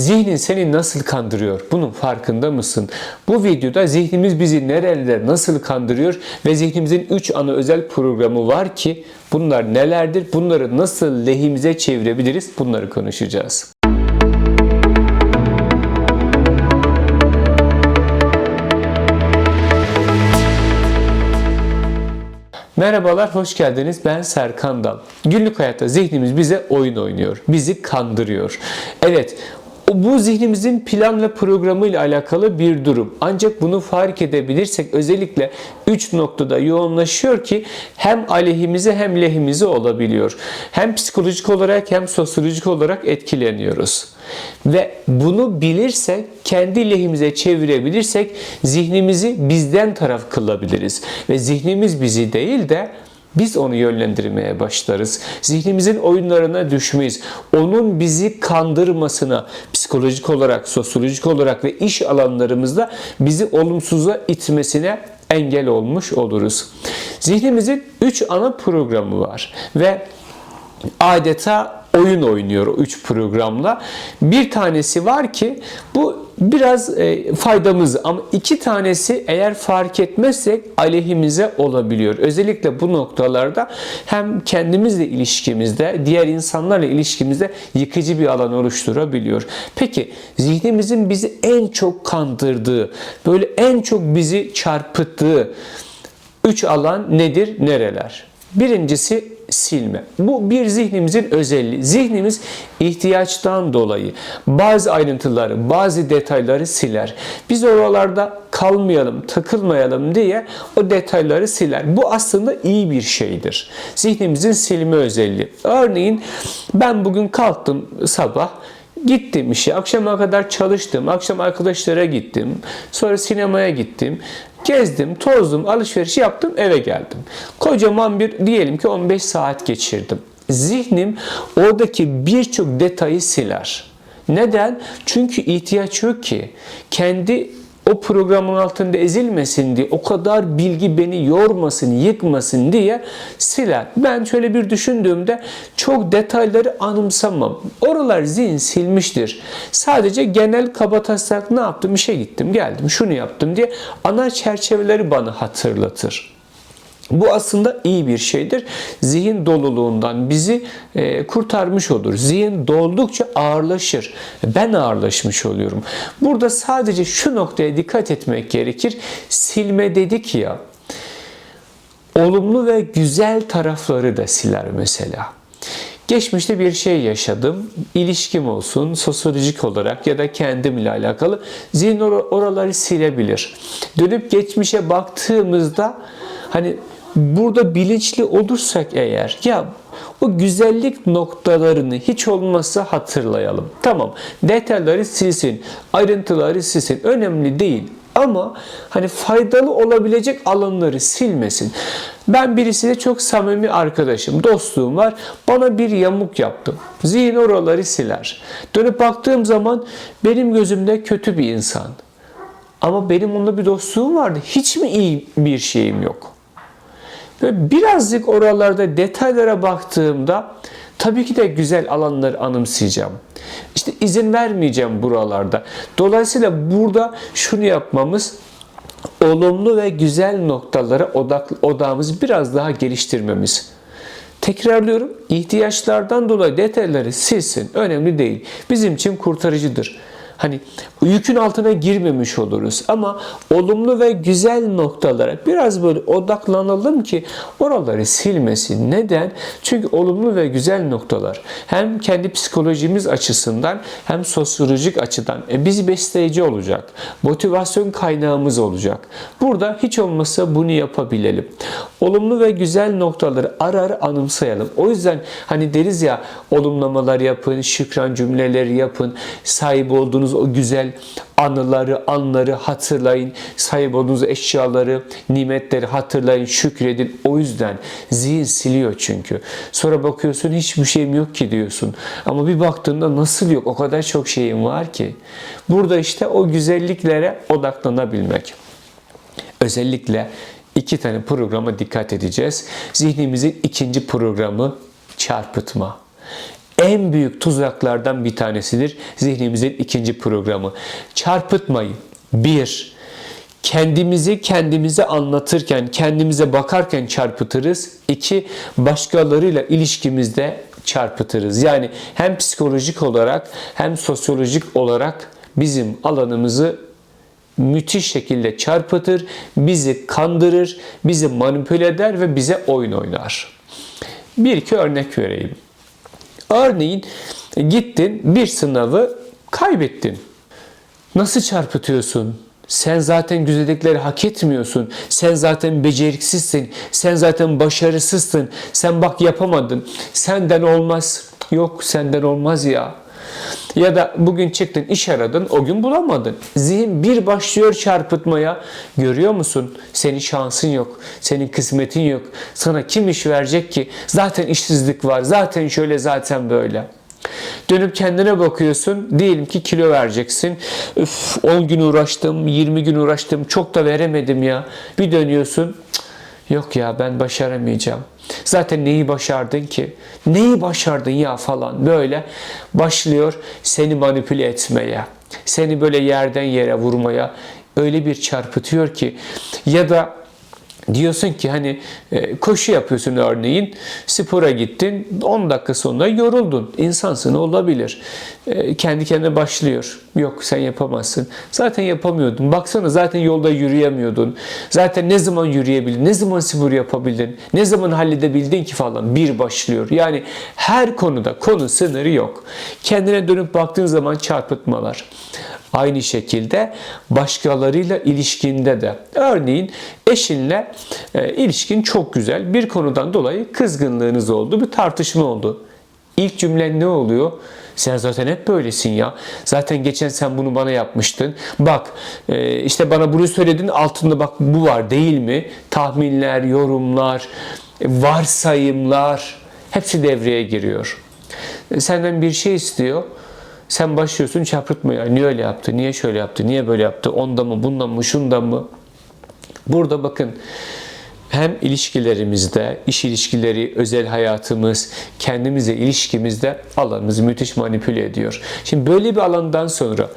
Zihnin seni nasıl kandırıyor? Bunun farkında mısın? Bu videoda zihnimiz bizi nerelerde nasıl kandırıyor ve zihnimizin 3 ana özel programı var ki bunlar nelerdir? Bunları nasıl lehimize çevirebiliriz? Bunları konuşacağız. Merhabalar, hoş geldiniz. Ben Serkan Dal. Günlük hayatta zihnimiz bize oyun oynuyor, bizi kandırıyor. Evet, bu zihnimizin plan ve programı ile alakalı bir durum. Ancak bunu fark edebilirsek özellikle 3 noktada yoğunlaşıyor ki hem aleyhimize hem lehimize olabiliyor. Hem psikolojik olarak hem sosyolojik olarak etkileniyoruz. Ve bunu bilirsek, kendi lehimize çevirebilirsek zihnimizi bizden taraf kılabiliriz. Ve zihnimiz bizi değil de biz onu yönlendirmeye başlarız. Zihnimizin oyunlarına düşmeyiz. Onun bizi kandırmasına, psikolojik olarak, sosyolojik olarak ve iş alanlarımızda bizi olumsuza itmesine engel olmuş oluruz. Zihnimizin 3 ana programı var ve adeta oyun oynuyor o üç programla. Bir tanesi var ki bu biraz e, faydamız ama iki tanesi eğer fark etmezsek aleyhimize olabiliyor. Özellikle bu noktalarda hem kendimizle ilişkimizde, diğer insanlarla ilişkimizde yıkıcı bir alan oluşturabiliyor. Peki zihnimizin bizi en çok kandırdığı, böyle en çok bizi çarpıttığı üç alan nedir, nereler? Birincisi silme. Bu bir zihnimizin özelliği. Zihnimiz ihtiyaçtan dolayı bazı ayrıntıları, bazı detayları siler. Biz oralarda kalmayalım, takılmayalım diye o detayları siler. Bu aslında iyi bir şeydir. Zihnimizin silme özelliği. Örneğin ben bugün kalktım sabah Gittim işe, akşama kadar çalıştım, akşam arkadaşlara gittim, sonra sinemaya gittim, gezdim, tozdum, alışveriş yaptım, eve geldim. Kocaman bir diyelim ki 15 saat geçirdim. Zihnim oradaki birçok detayı siler. Neden? Çünkü ihtiyaç yok ki. Kendi o programın altında ezilmesin diye, o kadar bilgi beni yormasın, yıkmasın diye siler. Ben şöyle bir düşündüğümde çok detayları anımsamam. Oralar zihin silmiştir. Sadece genel kabataslak ne yaptım, işe gittim, geldim, şunu yaptım diye ana çerçeveleri bana hatırlatır. Bu aslında iyi bir şeydir. Zihin doluluğundan bizi e, kurtarmış olur. Zihin doldukça ağırlaşır. Ben ağırlaşmış oluyorum. Burada sadece şu noktaya dikkat etmek gerekir. Silme dedik ya. Olumlu ve güzel tarafları da siler mesela. Geçmişte bir şey yaşadım. İlişkim olsun, sosyolojik olarak ya da kendimle alakalı zihin oraları silebilir. Dönüp geçmişe baktığımızda hani burada bilinçli olursak eğer ya o güzellik noktalarını hiç olmazsa hatırlayalım. Tamam detayları silsin, ayrıntıları silsin önemli değil. Ama hani faydalı olabilecek alanları silmesin. Ben birisiyle çok samimi arkadaşım, dostluğum var. Bana bir yamuk yaptım. Zihin oraları siler. Dönüp baktığım zaman benim gözümde kötü bir insan. Ama benim onunla bir dostluğum vardı. Hiç mi iyi bir şeyim yok? Ve birazcık oralarda detaylara baktığımda tabii ki de güzel alanları anımsayacağım. İşte izin vermeyeceğim buralarda. Dolayısıyla burada şunu yapmamız olumlu ve güzel noktalara odak, odağımızı biraz daha geliştirmemiz. Tekrarlıyorum, ihtiyaçlardan dolayı detayları silsin. Önemli değil. Bizim için kurtarıcıdır. Hani yükün altına girmemiş oluruz ama olumlu ve güzel noktalara biraz böyle odaklanalım ki oraları silmesin. Neden? Çünkü olumlu ve güzel noktalar hem kendi psikolojimiz açısından hem sosyolojik açıdan e, bizi besleyici olacak. Motivasyon kaynağımız olacak. Burada hiç olmazsa bunu yapabilelim. Olumlu ve güzel noktaları ara ara anımsayalım. O yüzden hani deriz ya olumlamalar yapın, şükran cümleleri yapın, sahip olduğunuz olduğunuz o güzel anıları, anları hatırlayın. Sahip olduğunuz eşyaları, nimetleri hatırlayın, şükredin. O yüzden zihin siliyor çünkü. Sonra bakıyorsun hiçbir şeyim yok ki diyorsun. Ama bir baktığında nasıl yok? O kadar çok şeyim var ki. Burada işte o güzelliklere odaklanabilmek. Özellikle iki tane programa dikkat edeceğiz. Zihnimizin ikinci programı çarpıtma en büyük tuzaklardan bir tanesidir. Zihnimizin ikinci programı. Çarpıtmayı. Bir, kendimizi kendimize anlatırken, kendimize bakarken çarpıtırız. İki, başkalarıyla ilişkimizde çarpıtırız. Yani hem psikolojik olarak hem sosyolojik olarak bizim alanımızı müthiş şekilde çarpıtır, bizi kandırır, bizi manipüle eder ve bize oyun oynar. Bir iki örnek vereyim. Örneğin gittin bir sınavı kaybettin. Nasıl çarpıtıyorsun? Sen zaten güzellikleri hak etmiyorsun. Sen zaten beceriksizsin. Sen zaten başarısızsın. Sen bak yapamadın. Senden olmaz. Yok senden olmaz ya. Ya da bugün çıktın iş aradın o gün bulamadın. Zihin bir başlıyor çarpıtmaya. Görüyor musun? Senin şansın yok. Senin kısmetin yok. Sana kim iş verecek ki? Zaten işsizlik var. Zaten şöyle zaten böyle. Dönüp kendine bakıyorsun. Diyelim ki kilo vereceksin. Üf 10 gün uğraştım, 20 gün uğraştım. Çok da veremedim ya. Bir dönüyorsun. Yok ya ben başaramayacağım. Zaten neyi başardın ki? Neyi başardın ya falan böyle başlıyor seni manipüle etmeye. Seni böyle yerden yere vurmaya öyle bir çarpıtıyor ki ya da Diyorsun ki hani e, koşu yapıyorsun örneğin, spora gittin, 10 dakika sonra yoruldun. İnsansın olabilir. E, kendi kendine başlıyor. Yok sen yapamazsın. Zaten yapamıyordun. Baksana zaten yolda yürüyemiyordun. Zaten ne zaman yürüyebildin, ne zaman spor yapabildin, ne zaman halledebildin ki falan bir başlıyor. Yani her konuda konu sınırı yok. Kendine dönüp baktığın zaman çarpıtmalar. Aynı şekilde başkalarıyla ilişkinde de. Örneğin eşinle e, ilişkin çok güzel. Bir konudan dolayı kızgınlığınız oldu, bir tartışma oldu. İlk cümlen ne oluyor? Sen zaten hep böylesin ya. Zaten geçen sen bunu bana yapmıştın. Bak e, işte bana bunu söyledin altında bak bu var değil mi? Tahminler, yorumlar, e, varsayımlar hepsi devreye giriyor. E, Senden bir şey istiyor. Sen başlıyorsun çarpıtmaya. Niye öyle yaptı? Niye şöyle yaptı? Niye böyle yaptı? Onda mı? Bundan mı? Şundan mı? Burada bakın hem ilişkilerimizde, iş ilişkileri, özel hayatımız, kendimize ilişkimizde alanımızı müthiş manipüle ediyor. Şimdi böyle bir alandan sonra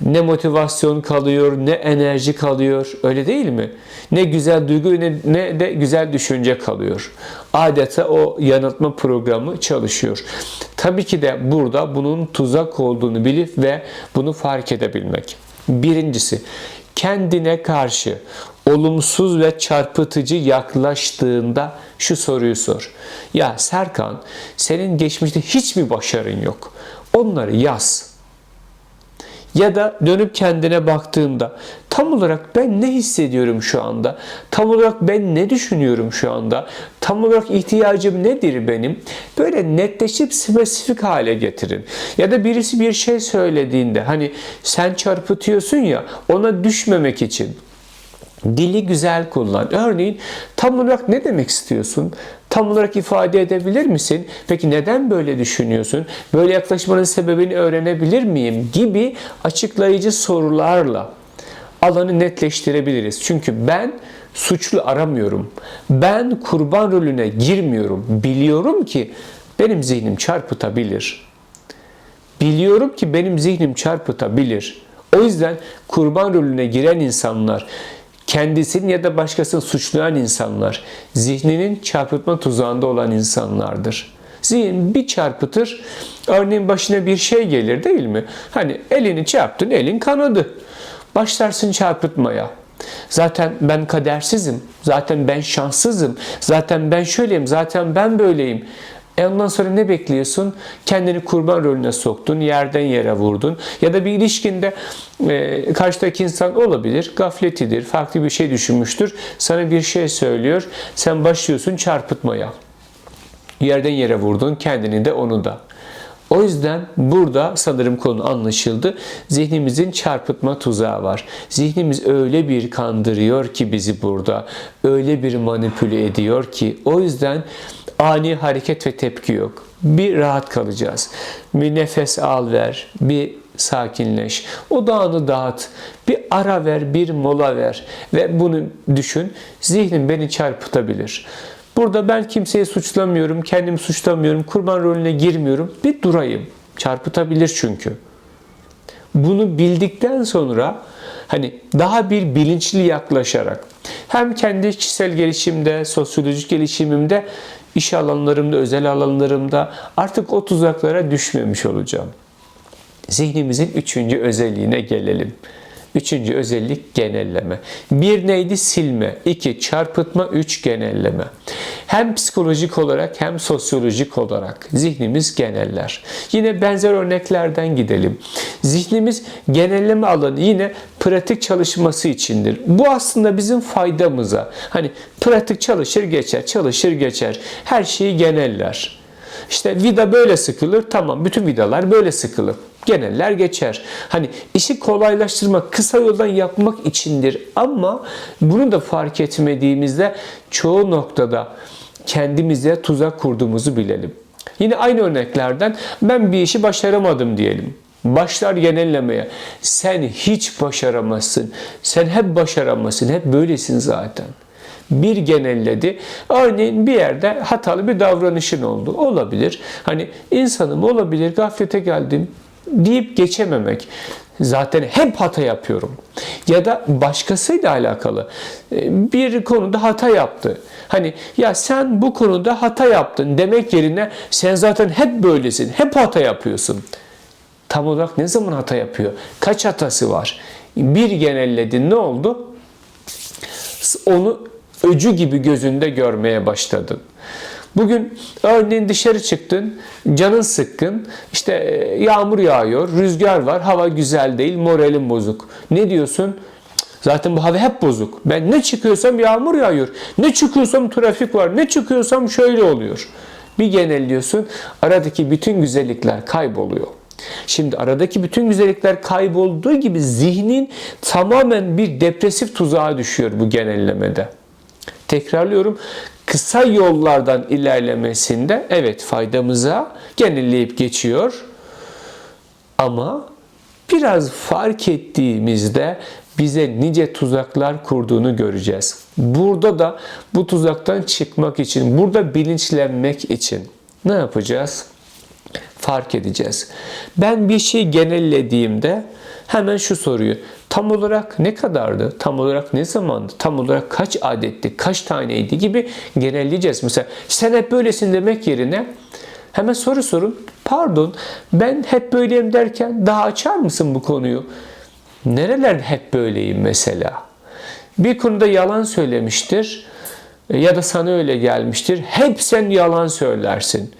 ne motivasyon kalıyor, ne enerji kalıyor, öyle değil mi? Ne güzel duygu ne, de güzel düşünce kalıyor. Adeta o yanıltma programı çalışıyor. Tabii ki de burada bunun tuzak olduğunu bilip ve bunu fark edebilmek. Birincisi, kendine karşı olumsuz ve çarpıtıcı yaklaştığında şu soruyu sor. Ya Serkan, senin geçmişte hiç mi başarın yok? Onları yaz. Ya da dönüp kendine baktığında tam olarak ben ne hissediyorum şu anda? Tam olarak ben ne düşünüyorum şu anda? Tam olarak ihtiyacım nedir benim? Böyle netleşip spesifik hale getirin. Ya da birisi bir şey söylediğinde hani sen çarpıtıyorsun ya ona düşmemek için Dili güzel kullan. Örneğin tam olarak ne demek istiyorsun? Tam olarak ifade edebilir misin? Peki neden böyle düşünüyorsun? Böyle yaklaşmanın sebebini öğrenebilir miyim? Gibi açıklayıcı sorularla alanı netleştirebiliriz. Çünkü ben suçlu aramıyorum. Ben kurban rolüne girmiyorum. Biliyorum ki benim zihnim çarpıtabilir. Biliyorum ki benim zihnim çarpıtabilir. O yüzden kurban rolüne giren insanlar kendisini ya da başkasını suçlayan insanlar, zihninin çarpıtma tuzağında olan insanlardır. Zihin bir çarpıtır, örneğin başına bir şey gelir değil mi? Hani elini çarptın, elin kanadı. Başlarsın çarpıtmaya. Zaten ben kadersizim, zaten ben şanssızım, zaten ben şöyleyim, zaten ben böyleyim. E ondan sonra ne bekliyorsun? Kendini kurban rolüne soktun, yerden yere vurdun. Ya da bir ilişkinde e, karşıdaki insan olabilir, gafletidir, farklı bir şey düşünmüştür. Sana bir şey söylüyor, sen başlıyorsun çarpıtmaya. Yerden yere vurdun, kendini de onu da. O yüzden burada sanırım konu anlaşıldı. Zihnimizin çarpıtma tuzağı var. Zihnimiz öyle bir kandırıyor ki bizi burada. Öyle bir manipüle ediyor ki. O yüzden ani hareket ve tepki yok. Bir rahat kalacağız. Bir nefes al ver. Bir sakinleş. Odağını dağıt. Bir ara ver, bir mola ver. Ve bunu düşün. Zihnin beni çarpıtabilir. Burada ben kimseyi suçlamıyorum, kendimi suçlamıyorum, kurban rolüne girmiyorum. Bir durayım. Çarpıtabilir çünkü. Bunu bildikten sonra hani daha bir bilinçli yaklaşarak hem kendi kişisel gelişimde, sosyolojik gelişimimde, iş alanlarımda, özel alanlarımda artık o tuzaklara düşmemiş olacağım. Zihnimizin üçüncü özelliğine gelelim. Üçüncü özellik genelleme. Bir neydi? Silme. İki çarpıtma. Üç genelleme. Hem psikolojik olarak hem sosyolojik olarak zihnimiz geneller. Yine benzer örneklerden gidelim. Zihnimiz genelleme alanı yine pratik çalışması içindir. Bu aslında bizim faydamıza. Hani pratik çalışır geçer, çalışır geçer. Her şeyi geneller. İşte vida böyle sıkılır. Tamam bütün vidalar böyle sıkılır. Geneller geçer. Hani işi kolaylaştırmak, kısa yoldan yapmak içindir. Ama bunu da fark etmediğimizde çoğu noktada kendimize tuzak kurduğumuzu bilelim. Yine aynı örneklerden ben bir işi başaramadım diyelim. Başlar genellemeye. Sen hiç başaramazsın. Sen hep başaramazsın. Hep böylesin zaten bir genelledi. Örneğin bir yerde hatalı bir davranışın oldu. Olabilir. Hani insanım olabilir, gaflete geldim deyip geçememek. Zaten hep hata yapıyorum. Ya da başkasıyla alakalı e, bir konuda hata yaptı. Hani ya sen bu konuda hata yaptın demek yerine sen zaten hep böylesin, hep hata yapıyorsun. Tam olarak ne zaman hata yapıyor? Kaç hatası var? Bir genelledin ne oldu? Onu öcü gibi gözünde görmeye başladın. Bugün örneğin dışarı çıktın, canın sıkkın, işte e, yağmur yağıyor, rüzgar var, hava güzel değil, moralin bozuk. Ne diyorsun? Zaten bu hava hep bozuk. Ben ne çıkıyorsam yağmur yağıyor. Ne çıkıyorsam trafik var. Ne çıkıyorsam şöyle oluyor. Bir genelliyorsun. Aradaki bütün güzellikler kayboluyor. Şimdi aradaki bütün güzellikler kaybolduğu gibi zihnin tamamen bir depresif tuzağa düşüyor bu genellemede. Tekrarlıyorum. Kısa yollardan ilerlemesinde evet faydamıza genelleyip geçiyor. Ama biraz fark ettiğimizde bize nice tuzaklar kurduğunu göreceğiz. Burada da bu tuzaktan çıkmak için, burada bilinçlenmek için ne yapacağız? Fark edeceğiz. Ben bir şey genellediğimde hemen şu soruyu tam olarak ne kadardı, tam olarak ne zamandı, tam olarak kaç adetti, kaç taneydi gibi genelleyeceğiz. Mesela sen hep böylesin demek yerine hemen soru sorun. Pardon ben hep böyleyim derken daha açar mısın bu konuyu? Nerelerde hep böyleyim mesela? Bir konuda yalan söylemiştir ya da sana öyle gelmiştir. Hep sen yalan söylersin.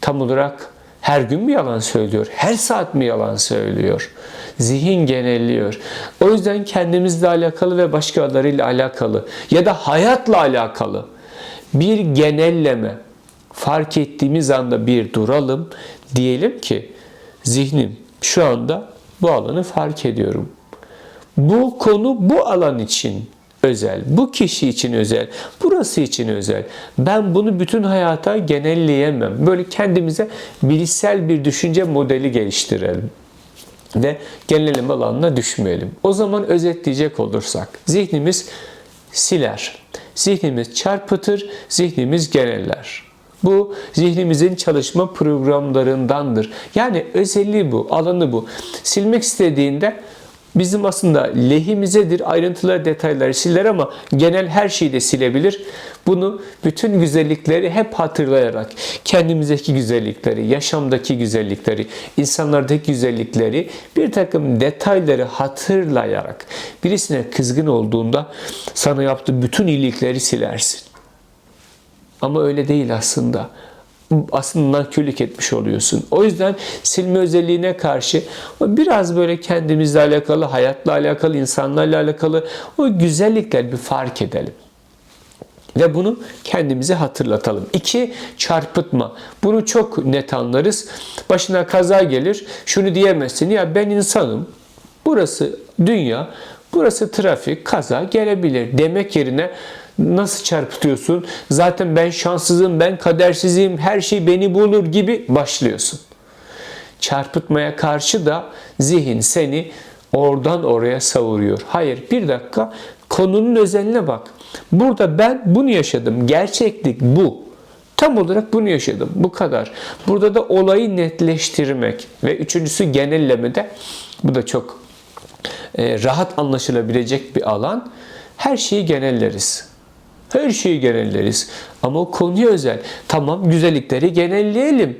Tam olarak her gün mü yalan söylüyor? Her saat mi yalan söylüyor? Zihin genelliyor. O yüzden kendimizle alakalı ve başkalarıyla alakalı ya da hayatla alakalı bir genelleme fark ettiğimiz anda bir duralım. Diyelim ki zihnim şu anda bu alanı fark ediyorum. Bu konu bu alan için özel, bu kişi için özel, burası için özel. Ben bunu bütün hayata genelleyemem. Böyle kendimize bilişsel bir düşünce modeli geliştirelim ve genelleme alanına düşmeyelim. O zaman özetleyecek olursak zihnimiz siler, zihnimiz çarpıtır, zihnimiz geneller. Bu zihnimizin çalışma programlarındandır. Yani özelliği bu, alanı bu. Silmek istediğinde bizim aslında lehimizedir. Ayrıntıları, detayları siler ama genel her şeyi de silebilir. Bunu bütün güzellikleri hep hatırlayarak, kendimizdeki güzellikleri, yaşamdaki güzellikleri, insanlardaki güzellikleri, bir takım detayları hatırlayarak birisine kızgın olduğunda sana yaptığı bütün iyilikleri silersin. Ama öyle değil aslında aslında nankörlük etmiş oluyorsun. O yüzden silme özelliğine karşı biraz böyle kendimizle alakalı, hayatla alakalı, insanlarla alakalı o güzellikler bir fark edelim. Ve bunu kendimize hatırlatalım. İki, çarpıtma. Bunu çok net anlarız. Başına kaza gelir. Şunu diyemezsin. Ya ben insanım. Burası dünya. Burası trafik. Kaza gelebilir. Demek yerine nasıl çarpıtıyorsun? Zaten ben şanssızım, ben kadersizim, her şey beni bulur gibi başlıyorsun. Çarpıtmaya karşı da zihin seni oradan oraya savuruyor. Hayır bir dakika Konunun özeline bak. Burada ben bunu yaşadım. Gerçeklik bu. Tam olarak bunu yaşadım. Bu kadar. Burada da olayı netleştirmek ve üçüncüsü genellemede bu da çok e, rahat anlaşılabilecek bir alan. Her şeyi genelleriz. Her şeyi genelleriz. Ama o konuya özel. Tamam güzellikleri genelleyelim.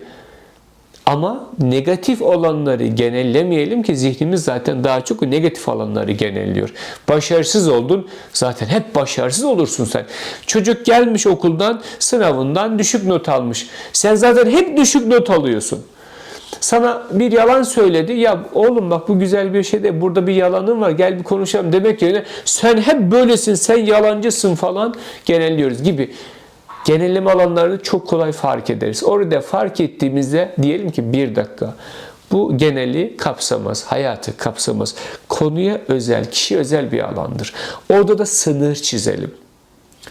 Ama negatif olanları genellemeyelim ki zihnimiz zaten daha çok negatif olanları genelliyor. Başarısız oldun zaten hep başarısız olursun sen. Çocuk gelmiş okuldan sınavından düşük not almış. Sen zaten hep düşük not alıyorsun. Sana bir yalan söyledi. Ya oğlum bak bu güzel bir şey de burada bir yalanın var. Gel bir konuşalım demek yerine sen hep böylesin, sen yalancısın falan genelliyoruz gibi genelleme alanlarını çok kolay fark ederiz. Orada fark ettiğimizde diyelim ki bir dakika bu geneli kapsamaz, hayatı kapsamaz. Konuya özel, kişi özel bir alandır. Orada da sınır çizelim.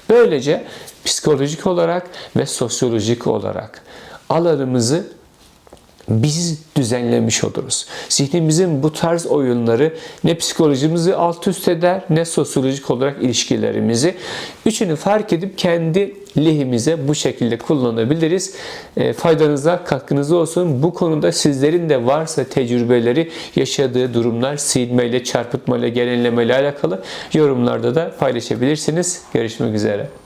Böylece psikolojik olarak ve sosyolojik olarak alanımızı biz düzenlemiş oluruz. Zihnimizin bu tarz oyunları ne psikolojimizi alt üst eder ne sosyolojik olarak ilişkilerimizi. Üçünü fark edip kendi lehimize bu şekilde kullanabiliriz. E, faydanıza, katkınıza olsun. Bu konuda sizlerin de varsa tecrübeleri, yaşadığı durumlar silmeyle, çarpıtmayla, genellemeyle alakalı yorumlarda da paylaşabilirsiniz. Görüşmek üzere.